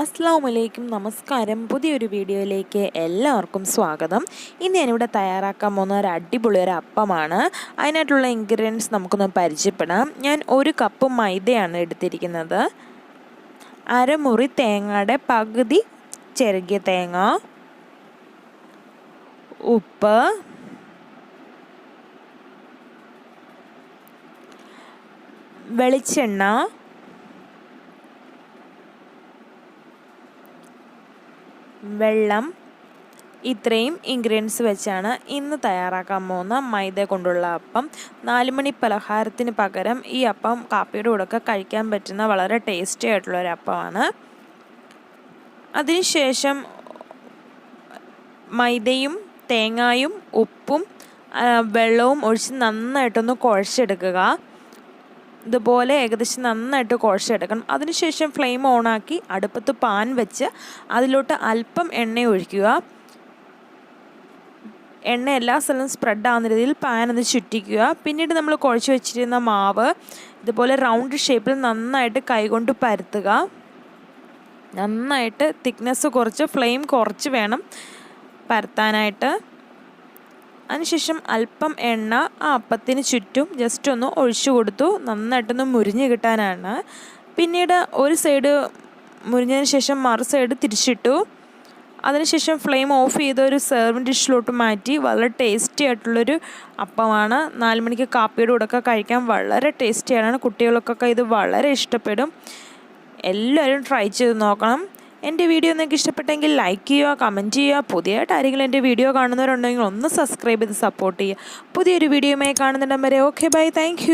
അസ്സാം വലൈക്കും നമസ്കാരം. പുതിയൊരു വീഡിയോയിലേക്ക് എല്ലാവർക്കും സ്വാഗതം. ഇന്ന് ഞാനിവിടെ തയ്യാറാക്കാൻ പോകുന്ന ഒരു അടിപൊളി ഒരു അപ്പമാണ്. അതിനായിട്ടുള്ള ഇൻഗ്രീഡിയൻസ് നമുക്കൊന്ന് പരിചയപ്പെടാം. ഞാൻ ഒരു കപ്പ് മൈദയാണ് എടുത്തിരിക്കുന്നത്. അരമുറി തേങ്ങയുടെ പകുതി ചെറുകിയ തേങ്ങ. ഉപ്പ്. വെളിച്ചെണ്ണ. വെള്ളം ഇത്രയും ഇൻഗ്രീഡിയൻസ് വെച്ചാണ് ഇന്ന് തയ്യാറാക്കാൻ പോകുന്ന മൈദ കൊണ്ടുള്ള അപ്പം. നാലുമണി പലഹാരത്തിന് പകരം ഈ അപ്പം കാപ്പിയുടെ കൂടെ കഴിക്കാൻ പറ്റുന്ന വളരെ ടേസ്റ്റി ആയിട്ടുള്ള ഒരു അപ്പമാണ്. അതിനുശേഷം മൈദയും തേങ്ങായും ഉപ്പും വെള്ളവും ഒഴിച്ച് നന്നായിട്ടൊന്ന് കുഴച്ചെടുക്കുക. ഇതുപോലെ ഏകദേശം നന്നായിട്ട് കുഴച്ചെടുക്കണം. അതിനുശേഷം ഫ്ലെയിം ഓണാക്കി അടുപ്പത്ത് പാൻ വെച്ച് അതിലോട്ട് അല്പം എണ്ണ ഒഴിക്കുക. എണ്ണ എല്ലാ സ്ഥലവും സ്പ്രെഡ് ആവുന്ന രീതിയിൽ പാൻ ഒന്ന് ചുറ്റിക്കുക. പിന്നീട് നമ്മൾ കുഴച്ച് വെച്ചിരുന്ന മാവ് ഇതുപോലെ റൗണ്ട് ഷേപ്പിൽ നന്നായിട്ട് കൈകൊണ്ട് പരത്തുക. നന്നായിട്ട് തിക്നെസ് കുറച്ച് ഫ്ലെയിം കുറച്ച് വേണം പരത്താനായിട്ട്. അതിനുശേഷം അല്പം എണ്ണ ആ അപ്പത്തിന് ചുറ്റും ജസ്റ്റ് ഒന്ന് ഒഴിച്ചു കൊടുത്തു. നന്നായിട്ടൊന്ന് മുരിഞ്ഞ് കിട്ടാനാണ്. പിന്നീട് ഒരു സൈഡ് മുരിഞ്ഞതിന് ശേഷം മറു സൈഡ് തിരിച്ചിട്ടു. അതിനുശേഷം ഫ്ലെയിം ഓഫ് ചെയ്ത് ഒരു സെർവിങ് ഡിഷിലോട്ട് മാറ്റി. വളരെ ടേസ്റ്റി ആയിട്ടുള്ളൊരു അപ്പമാണ്. നാല് മണിക്ക് കാപ്പിയുടെ കൂടെ കഴിക്കാൻ വളരെ ടേസ്റ്റിയാണ് കുട്ടികൾക്കൊക്കെ ഇത് വളരെ ഇഷ്ടപ്പെടും. എല്ലാവരും ട്രൈ ചെയ്ത് നോക്കണം. എന്റെ വീഡിയോ നിങ്ങൾക്ക് ഇഷ്ടപ്പെട്ടെങ്കിൽ ലൈക്ക് ചെയ്യുക കമന്റ് ചെയ്യുക. പുതിയതായിട്ട് ആരെങ്കിലും എന്റെ വീഡിയോ കാണുന്നവരുണ്ടെങ്കിൽ ഒന്ന് സബ്സ്ക്രൈബ് ചെയ്ത് സപ്പോർട്ട് ചെയ്യുക. പുതിയൊരു വീഡിയോയുമായി കാണുന്നിടം വരെ. Okay bye thank